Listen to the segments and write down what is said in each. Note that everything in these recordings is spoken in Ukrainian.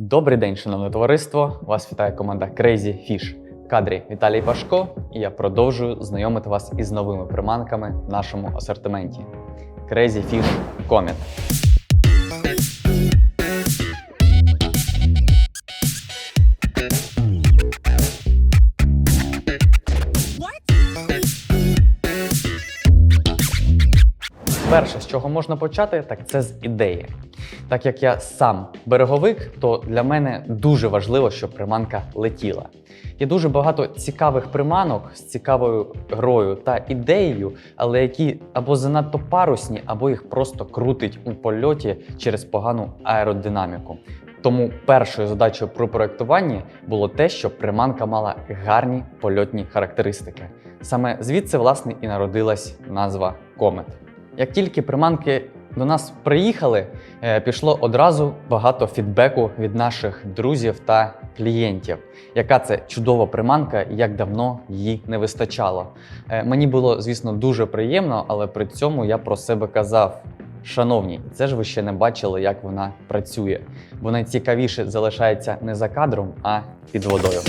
Добрий день, шановне товариство! Вас вітає команда Crazy Fish. В кадрі Віталій Пашко, і я продовжую знайомити вас із новими приманками в нашому асортименті. Crazy Fish Comet. Перше, з чого можна почати, так це з ідеї. Так як я сам береговик, то для мене дуже важливо, щоб приманка летіла. Є дуже багато цікавих приманок з цікавою грою та ідеєю, але які або занадто парусні, або їх просто крутить у польоті через погану аеродинаміку. Тому першою задачею при проєктуванні було те, щоб приманка мала гарні польотні характеристики. Саме звідси, власне, і народилась назва Комет. Як тільки приманки до нас приїхали, е, пішло одразу багато фідбеку від наших друзів та клієнтів, яка це чудова приманка і як давно її не вистачало. Е, Мені було, звісно, дуже приємно, але при цьому я про себе казав. Шановні, це ж ви ще не бачили, як вона працює, бо найцікавіше залишається не за кадром, а під водою.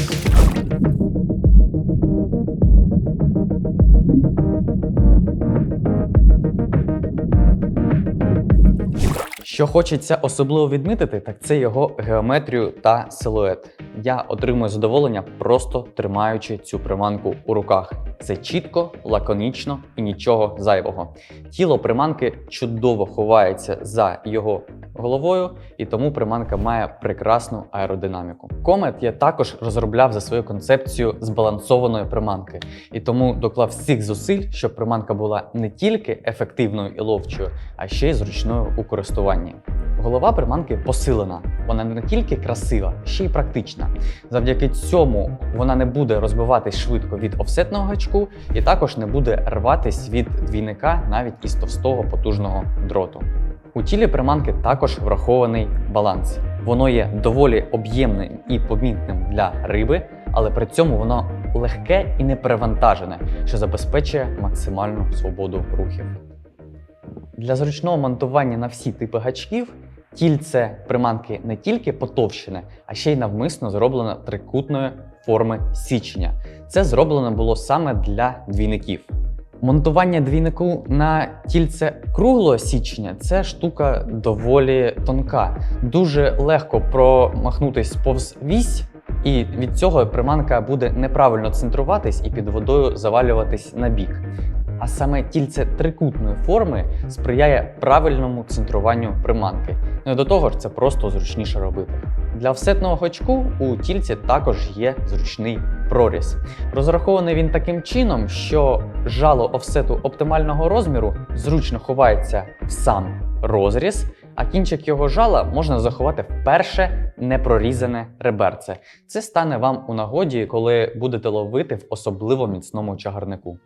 Що хочеться особливо відмітити, так це його геометрію та силует. Я отримую задоволення, просто тримаючи цю приманку у руках. Це чітко, лаконічно і нічого зайвого. Тіло приманки чудово ховається за його головою, і тому приманка має прекрасну аеродинаміку. Комет я також розробляв за свою концепцію збалансованої приманки, і тому доклав всіх зусиль, щоб приманка була не тільки ефективною і ловчою, а ще й зручною у користуванні. Голова приманки посилена. Вона не тільки красива, ще й практична. Завдяки цьому вона не буде розбиватись швидко від офсетного гачку і також не буде рватись від двійника навіть із товстого потужного дроту. У тілі приманки також врахований баланс. Воно є доволі об'ємним і помітним для риби, але при цьому воно легке і не перевантажене, що забезпечує максимальну свободу рухів. Для зручного монтування на всі типи гачків тільце приманки не тільки потовщене, а ще й навмисно зроблено трикутної форми січення. Це зроблено було саме для двійників. Монтування двійнику на тільце круглого січення це штука доволі тонка. Дуже легко промахнутись повз вісь, і від цього приманка буде неправильно центруватись і під водою завалюватись на бік. А саме тільце трикутної форми сприяє правильному центруванню приманки. І до того ж, це просто зручніше робити. Для офсетного гачку у тільці також є зручний проріз. Розрахований він таким чином, що жало офсету оптимального розміру зручно ховається в сам розріз, а кінчик його жала можна заховати в перше непрорізане реберце. Це стане вам у нагоді, коли будете ловити в особливо міцному чагарнику.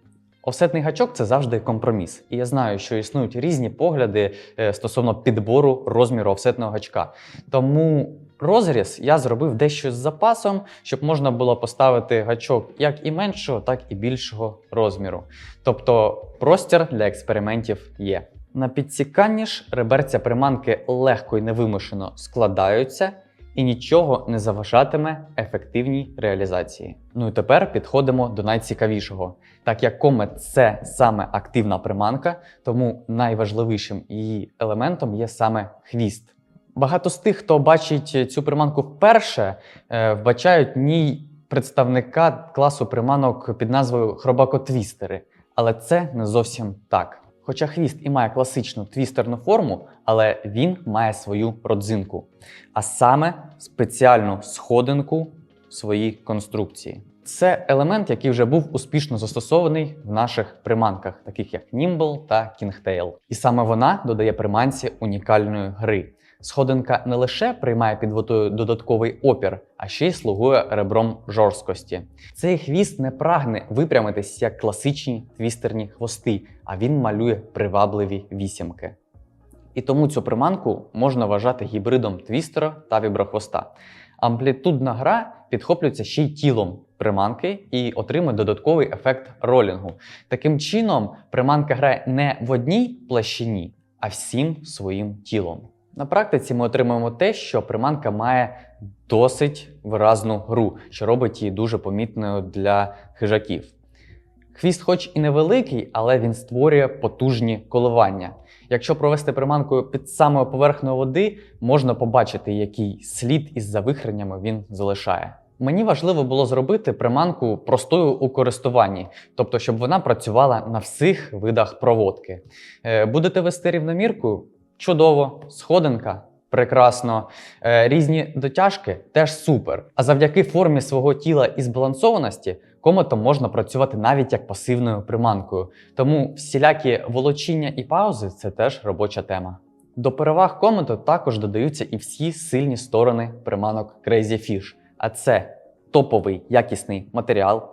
Офсетний гачок це завжди компроміс. І я знаю, що існують різні погляди е, стосовно підбору розміру офсетного гачка. Тому розріз я зробив дещо з запасом, щоб можна було поставити гачок як і меншого, так і більшого розміру. Тобто простір для експериментів є. На підсіканні ж реберця приманки легко і невимушено складаються і нічого не заважатиме ефективній реалізації. Ну і тепер підходимо до найцікавішого. Так як комет це саме активна приманка, тому найважливішим її елементом є саме хвіст. Багато з тих, хто бачить цю приманку вперше, е, вбачають ній представника класу приманок під назвою хробакотвістери. Але це не зовсім так. Хоча хвіст і має класичну твістерну форму, але він має свою родзинку, а саме спеціальну сходинку в своїй конструкції. Це елемент, який вже був успішно застосований в наших приманках, таких як Nimble та Kingtail. І саме вона додає приманці унікальної гри. Сходинка не лише приймає під водою додатковий опір, а ще й слугує ребром жорсткості. Цей хвіст не прагне випрямитись як класичні твістерні хвости, а він малює привабливі вісімки. І тому цю приманку можна вважати гібридом твістера та віброхвоста. Амплітудна гра підхоплюється ще й тілом приманки і отримує додатковий ефект ролінгу. Таким чином, приманка грає не в одній площині, а всім своїм тілом. На практиці ми отримуємо те, що приманка має досить виразну гру, що робить її дуже помітною для хижаків. Хвіст, хоч і невеликий, але він створює потужні коливання. Якщо провести приманкою під самою поверхнею води, можна побачити, який слід із завихреннями він залишає. Мені важливо було зробити приманку простою у користуванні, тобто, щоб вона працювала на всіх видах проводки. Е, Будете вести рівномірку? Чудово, сходинка. Прекрасно, Е, різні дотяжки теж супер. А завдяки формі свого тіла і збалансованості кометом можна працювати навіть як пасивною приманкою. Тому всілякі волочіння і паузи це теж робоча тема. До переваг комету також додаються і всі сильні сторони приманок Crazy Fish. А це топовий якісний матеріал,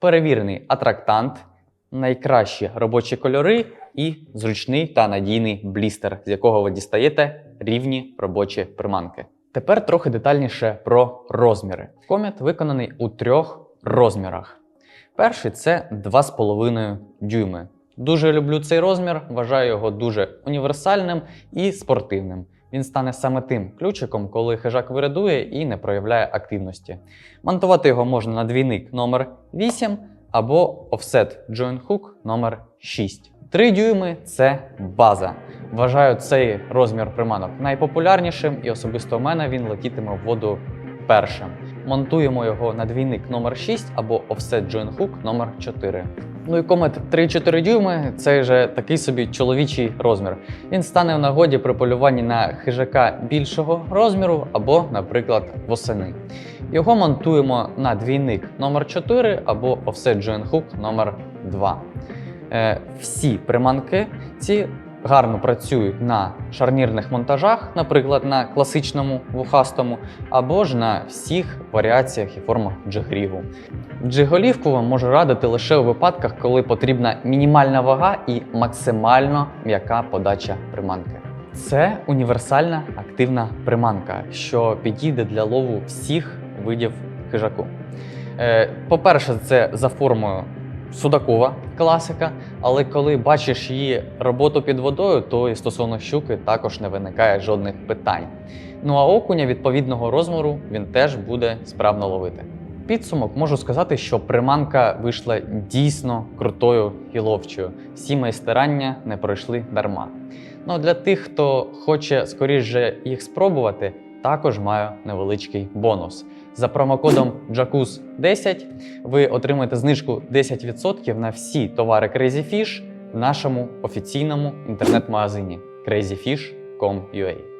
перевірений атрактант, найкращі робочі кольори і зручний та надійний блістер, з якого ви дістаєте рівні робочі приманки. Тепер трохи детальніше про розміри. Комет виконаний у трьох розмірах. Перший це 2,5 дюйми. Дуже люблю цей розмір, вважаю його дуже універсальним і спортивним. Він стане саме тим ключиком, коли хижак вирядує і не проявляє активності. Монтувати його можна на двійник номер 8 або офсет joint hook номер 6. 3 дюйми це база. Вважаю цей розмір приманок найпопулярнішим, і особисто у мене він летітиме в воду першим. Монтуємо його на двійник номер 6 або offset joint hook номер 4. Ну і комет 3-4 дюйми це вже такий собі чоловічий розмір. Він стане в нагоді при полюванні на хижака більшого розміру або, наприклад, восени. Його монтуємо на двійник номер 4 або offset joint hook номер 2. Е, всі приманки ці гарно працюють на шарнірних монтажах, наприклад, на класичному вухастому, або ж на всіх варіаціях і формах джигрігу. Джиголівку вам можу радити лише у випадках, коли потрібна мінімальна вага і максимально м'яка подача приманки. Це універсальна активна приманка, що підійде для лову всіх видів хижаку. Е, По-перше, це за формою судакова класика, але коли бачиш її роботу під водою, то і стосовно щуки також не виникає жодних питань. Ну а окуня відповідного розміру він теж буде справно ловити. Підсумок можу сказати, що приманка вийшла дійсно крутою і ловчою. Всі мої старання не пройшли дарма. Ну для тих, хто хоче скоріше їх спробувати, також маю невеличкий бонус. За промокодом jakus 10 ви отримаєте знижку 10% на всі товари Crazy Fish в нашому офіційному інтернет-магазині crazyfish.com.ua.